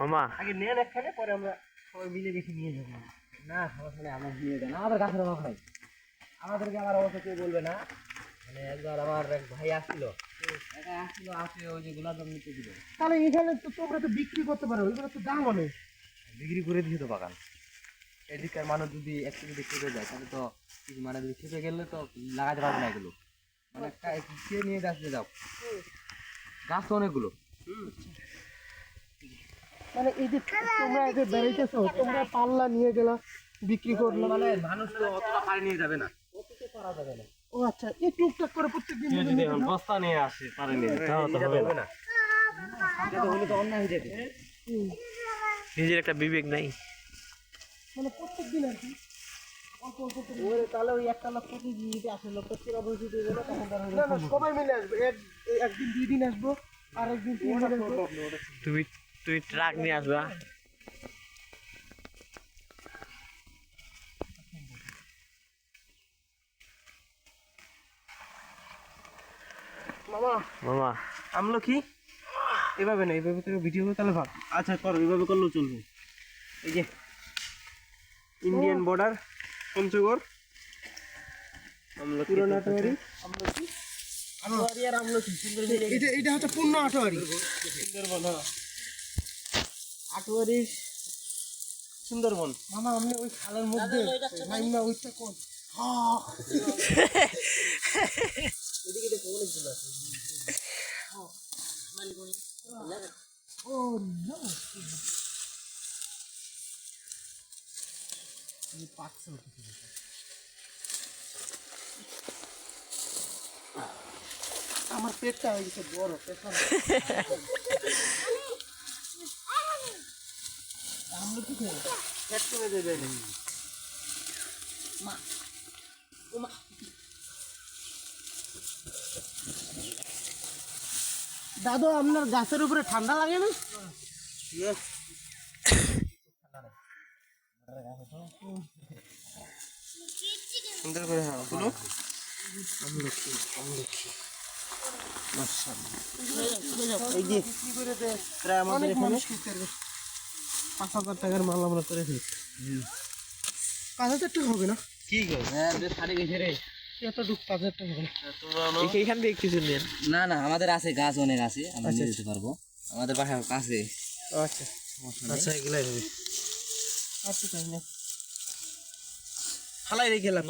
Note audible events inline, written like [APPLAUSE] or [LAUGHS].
মামা। আগে নেন একখানে পরে আমরা সবাই মিলে বেশি নিয়ে যাব। না সমস্যা নেই আমরা নিয়ে যান আমাদের গাছের অভাব নাই। আমাদেরকে আমার অবস্থা কেউ বলবে না। মানে একবার আমার এক ভাই আসছিল একা আসছিল আসে ওই যে গোলাপ জাম নিতে দিল তাহলে এখানে তো তোমরা তো বিক্রি করতে পারো ওইগুলো তো দাম অনেক। বিক্রি করে দিয়ে তো বাগান। এদিককার মানুষ যদি একটু যদি খেপে যায় তাহলে তো কিছু মানে যদি খেপে গেলে তো লাগাতে পারবে না এগুলো। মানে কা- কে নিয়ে যাও? গাছ তো অনেকগুলো। মানে এই যে তোমরা এই যে বেড়াইতেছো তোমরা পাল্লা নিয়ে গেলা বিক্রি করল। মানে মানুষ তো অতটা পারে নিয়ে যাবে না। ও আচ্ছা এই টুকটাক করে প্রত্যেকদিন যদি এখন বস্তা নিয়ে আসে পারেনি তাহলে তো হবে না। না এটা তো হলে তো অন্যায় হয়ে যেত নিজের একটা বিবেক নাই। মানে প্রত্যেকদিন আর কি। ওরে তাহলে ওই একটা লোক প্রতিদিন যদি আসে লোকটা পুরো বসে দিয়ে গেলে তখন তারা না না সবাই মিলে আসবে। এক একদিন দুই দিন আসব আর একদিন তিন দিন আসব। তুমি তুমি ট্রাক নিয়ে আসবা। মামা মামা। আমলো কি? এভাবে না এভাবে তুমি ভিডিও করে তাহলে ভাব আচ্ছা করো এভাবে করলেও চলবে। এই যে ইন্ডিয়ান বর্ডার পঞ্চগড়। আমলকি আটোয়ারি। আমলকি? আটোয়ারি আর আমলকি সুন্দর এটা এটা হচ্ছে পূর্ণ আটোয়ারি। সুন্দরবন হ্যাঁ। আটোয়ারি সুন্দরবন। মামা আপনি ওই খালের মধ্যে নাইমা ওইটা কোন? [LAUGHS] হ্যাঁ এদিকে দেখো অনেকগুলো আছে ও নো আমার পেটটা হয়ে গেছে বড়, পেছন আমরা কি খাব সেট করে দেবে দাদু, আপনার গাছের উপরে ঠান্ডা লাগে না? ইয়েস সুন্দর করে হ্যাঁ শুনো এই যে প্রায় আমাদের অনেক এখানে। মানুষ কিনতে পারবে পাঁচ হাজার টাকার মাল আমরা করে পাঁচ হাজার টাকা হবে না? কি গো? হ্যাঁ ছাড়ে গেছে পাঁচ হাজার টাকা হবে না? এইখান থেকে কিছু নিন। না না আমাদের আছে গাছ অনেক আছে আমরা নিয়ে যেতে পারব। আমাদের বাসায় কাছে। আচ্ছা। আচ্ছা এগুলাই হবে। আচ্ছা ফালাই রেখে লাভ